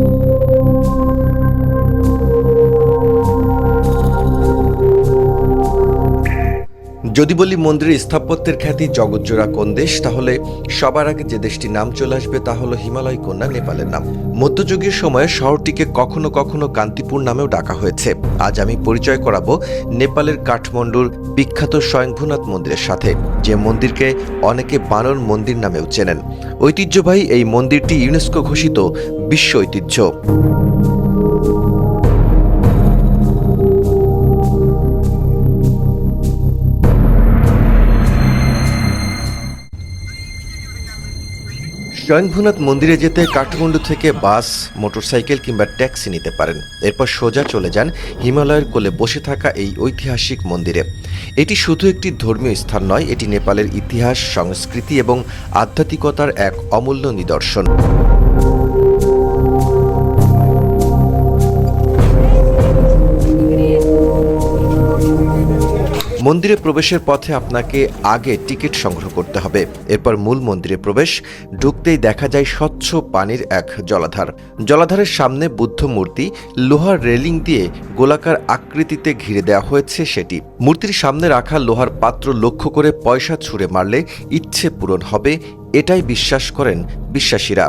Thank you. যদি বলি মন্দিরের স্থাপত্যের খ্যাতি জগৎজোড়া কোন দেশ, তাহলে সবার আগে যে দেশটির নাম চলে আসবে তা হলো হিমালয় কন্যা নেপালের নাম। মধ্যযুগীয় সময়ে শহরটিকে কখনো কখনো কান্তিপুর নামেও ডাকা হয়েছে। আজ আমি পরিচয় করাবো নেপালের কাঠমান্ডুর বিখ্যাত স্বয়ংভূনাথ মন্দিরের সাথে, যে মন্দিরকে অনেকে বানর মন্দির নামেও চেনেন। ঐতিহ্যবাহী এই মন্দিরটি ইউনেস্কো ঘোষিত বিশ্ব ঐতিহ্য। স্বয়ংভূনাথ মন্দিরে যেতে কাঠমান্ডু থেকে বাস, মোটরসাইকেল কিংবা ট্যাক্সি নিতে পারেন। এরপর সোজা চলে যান হিমালয়ের কোলে বসে থাকা এই ঐতিহাসিক মন্দিরে। এটি শুধু একটি ধর্মীয় স্থান নয়, এটি নেপালের ইতিহাস, সংস্কৃতি এবং আধ্যাত্মিকতার এক অমূল্য নিদর্শন। মন্দিরে প্রবেশের পথে আপনাকে আগে টিকিট সংগ্রহ করতে হবে। এরপর মূল মন্দিরে প্রবেশ, ঢুকতেই দেখা যায় স্বচ্ছ পানির এক জলাধার। জলাধারের সামনে বুদ্ধ মূর্তি, লোহার রেলিং দিয়ে গোলাকার আকৃতিতে ঘিরে দেওয়া হয়েছে সেটি। মূর্তির সামনে রাখা লোহার পাত্র লক্ষ্য করে পয়সা ছুঁড়ে মারলে ইচ্ছে পূরণ হবে, এটাই বিশ্বাস করেন বিশ্বাসীরা।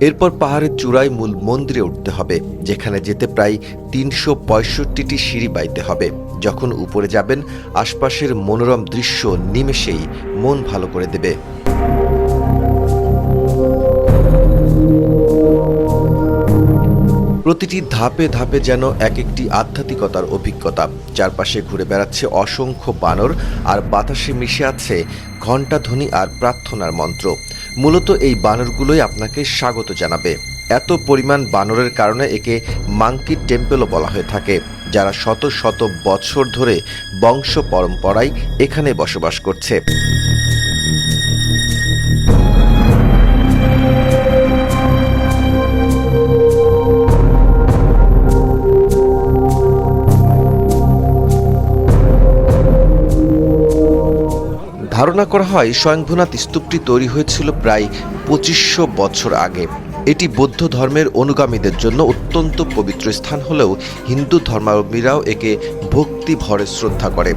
এরপর পাহাড়ের চূড়ায় মূল মন্দিরে উঠতে হবে, যেখানে যেতে প্রায় তিনশো পঁয়ষট্টিটি সিঁড়ি বাইতে হবে। যখন উপরে যাবেন, আশপাশের মনোরম দৃশ্য নিমেষেই মন ভালো করে দেবে। প্রতিটি ধাপে ধাপে যেন এক একটি আধ্যাত্মিকতার অভিজ্ঞতা। চারপাশে ঘুরে বেড়াচ্ছে অসংখ্য বানর, আর বাতাসে মিশে আছে ঘণ্টাধ্বনি আর প্রার্থনার মন্ত্র। মূলত এই বানরগুলোই আপনাকে স্বাগত জানাবে। এত পরিমাণ বানরের কারণে একে মাঙ্কি টেম্পেলও বলা হয়ে থাকে, যারা শত শত বছর ধরে বংশ পরম্পরায় এখানে বসবাস করছে। ধারণা করা হয় স্বয়ংভূনাথ স্তূপটি তৈরি হয়েছিল প্রায় পঁচিশশো বছর আগে। এটি বৌদ্ধ ধর্মের অনুগামীদের জন্য অত্যন্ত পবিত্র স্থান হলেও হিন্দু ধর্মাবলম্বীরাও একে ভক্তি ভরে শ্রদ্ধা করে।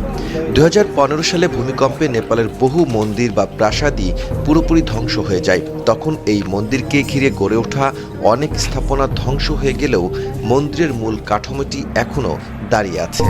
দু হাজার পনেরো সালে ভূমিকম্পে নেপালের বহু মন্দির বা প্রাসাদই পুরোপুরি ধ্বংস হয়ে যায়। তখন এই মন্দিরকে ঘিরে গড়ে ওঠা অনেক স্থাপনা ধ্বংস হয়ে গেলেও মন্দিরের মূল কাঠামোটি এখনও দাঁড়িয়ে আছে।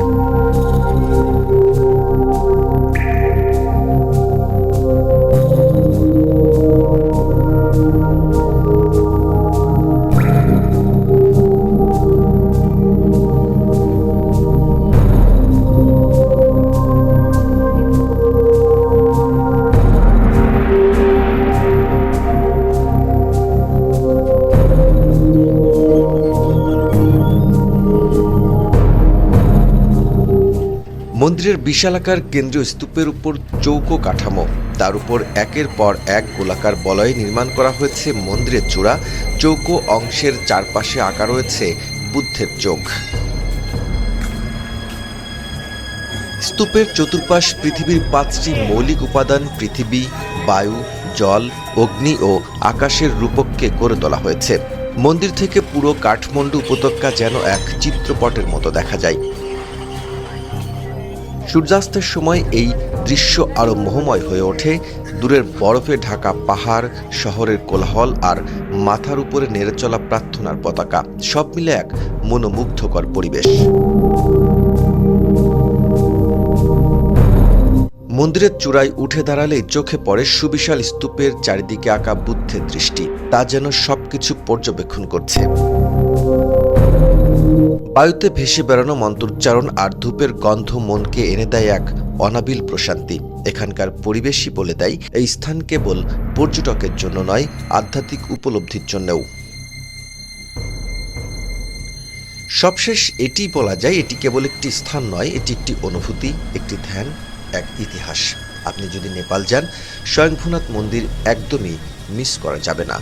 মন্দিরের বিশালাকার কেন্দ্রীয় স্তূপের উপর চৌকো কাঠামো। তার উপর একের পর এক গোলাকার বলয়ে নির্মাণ করা হয়েছে মন্দিরের চূড়া। চৌকো অংশের চারপাশে আঁকা রয়েছে বুদ্ধের চোখ। স্তূপের চতুর্পাশ পৃথিবীর পাঁচটি মৌলিক উপাদান পৃথিবী, বায়ু, জল, অগ্নি ও আকাশের রূপককে গড়ে তোলা হয়েছে। মন্দির থেকে পুরো কাঠমান্ডু উপত্যকা যেন এক চিত্রপটের মতো দেখা যায়। সূর্যাস্তের সময় এই দৃশ্য আরও মোহময় হয়ে ওঠে। দূরের বরফে ঢাকা পাহাড়, শহরের কোলাহল আর মাথার উপরে নেড়ে চলা প্রার্থনার পতাকা, সব মিলে এক মনোমুগ্ধকর পরিবেশ। মন্দিরের চূড়ায় উঠে দাঁড়ালেই চোখে পড়ে সুবিশাল স্তূপের চারিদিকে আঁকা বুদ্ধের দৃষ্টি, তা যেন সবকিছু পর্যবেক্ষণ করছে। বায়ুতে ভেসে বেড়ানো মন্ত্রোচ্চারণ আর ধূপের গন্ধ মনকে এনে দেয় এক অনাবিল প্রশান্তি। এখানকার পরিবেশই বলে দেয়, এই স্থান কেবল পর্যটকের জন্য নয়, আধ্যাত্মিক উপলব্ধির জন্যও। সবশেষ এটি বলা যায়, এটি কেবল একটি স্থান নয়, এটি একটি অনুভূতি, একটি ধ্যান, এক ইতিহাস। আপনি যদি নেপাল যান, স্বয়ংভূনাথ মন্দির একদমই মিস করা যাবে না।